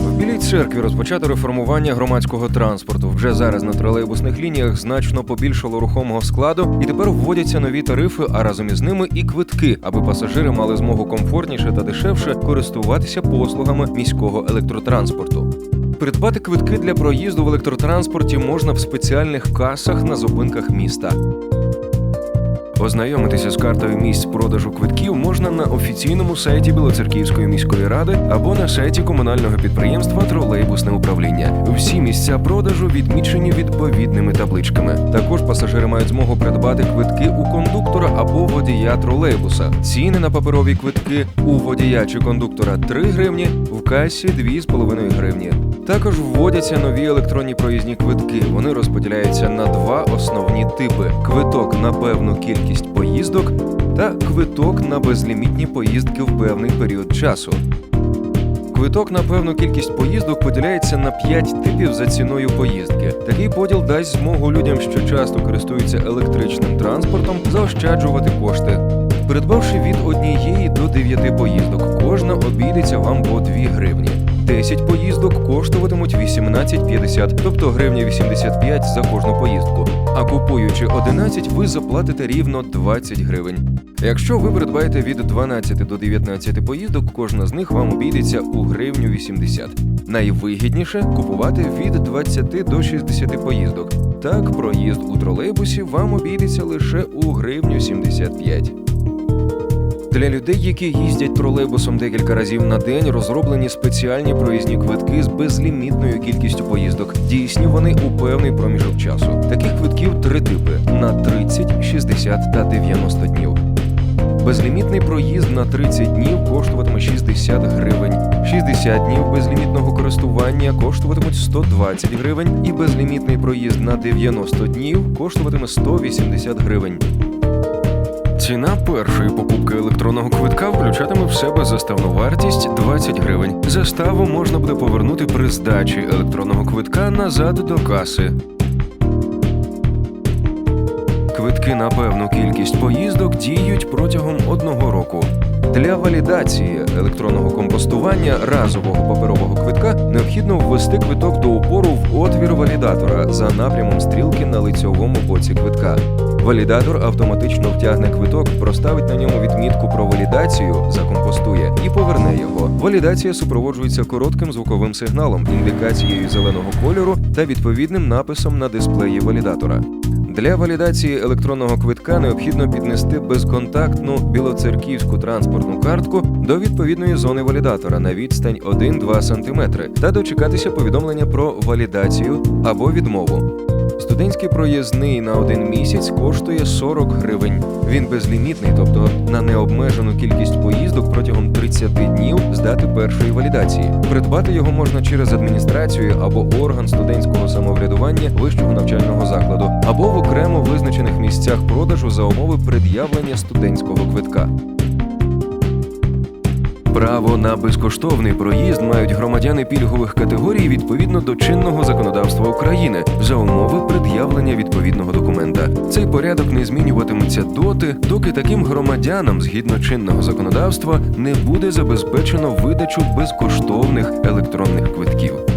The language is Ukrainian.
В Білій церкві розпочато реформування громадського транспорту. Вже зараз на тролейбусних лініях значно побільшало рухомого складу, і тепер вводяться нові тарифи, а разом із ними і квитки, аби пасажири мали змогу комфортніше та дешевше користуватися послугами міського електротранспорту. Придбати квитки для проїзду в електротранспорті можна в спеціальних касах на зупинках міста. Ознайомитися з картою місць продажу квитків можна на офіційному сайті Білоцерківської міської ради або на сайті комунального підприємства Тролейбусне управління. Всі місця продажу відмічені відповідними табличками. Також пасажири мають змогу придбати квитки у кондуктора або водія тролейбуса. Ціни на паперові квитки у водія чи кондуктора 3 гривні, в касі 2,5 гривні. Також вводяться нові електронні проїзні квитки. Вони розподіляються на два основні типи: квиток на певну кількість поїздок та квиток на безлімітні поїздки в певний період часу. Квиток на певну кількість поїздок поділяється на 5 типів за ціною поїздки. Такий поділ дасть змогу людям, що часто користуються електричним транспортом, заощаджувати кошти. Придбавши від однієї до 9 поїздок, кожна обійдеться вам по 2 гривні. 10 поїздок коштуватимуть 18,50, тобто гривня 85 за кожну поїздку. А купуючи 11, ви заплатите рівно 20 гривень. Якщо ви придбаєте від 12 до 19 поїздок, кожна з них вам обійдеться у гривню 80. Найвигідніше купувати від 20 до 60 поїздок. Так, проїзд у тролейбусі вам обійдеться лише у гривню 75. Для людей, які їздять тролейбусом декілька разів на день, розроблені спеціальні проїзні квитки з безлімітною кількістю поїздок. Дійсні вони у певний проміжок часу. Таких квитків три типи: на 30, 60 та 90 днів. Безлімітний проїзд на 30 днів коштуватиме 60 гривень, 60 днів безлімітного користування коштуватимуть 120 гривень, і безлімітний проїзд на 90 днів коштуватиме 180 гривень. Ціна першої покупки електронного квитка включатиме в себе заставну вартість 20 гривень. Заставу можна буде повернути при здачі електронного квитка назад до каси. Квитки на певну кількість поїздок діють протягом одного року. Для валідації електронного компостування разового паперового квитка необхідно ввести квиток до упору в отвір валідатора за напрямом стрілки на лицьовому боці квитка. Валідатор автоматично втягне квиток, проставить на ньому відмітку про валідацію, закомпостує і поверне його. Валідація супроводжується коротким звуковим сигналом, індикацією зеленого кольору та відповідним написом на дисплеї валідатора. Для валідації електронного квитка необхідно піднести безконтактну білоцерківську транспортну картку до відповідної зони валідатора на відстань 1-2 см та дочекатися повідомлення про валідацію або відмову. Студентський проїзний на один місяць коштує 40 гривень. Він безлімітний, тобто на необмежену кількість поїздок протягом 30 днів з дати першої валідації. Придбати його можна через адміністрацію або орган студентського самоврядування вищого навчального закладу, або в окремо визначених місцях продажу за умови пред'явлення студентського квитка. Право на безкоштовний проїзд мають громадяни пільгових категорій відповідно до чинного законодавства України за умови пред'явлення відповідного документа. Цей порядок не змінюватиметься доти, доки таким громадянам, згідно чинного законодавства, не буде забезпечено видачу безкоштовних електронних квитків.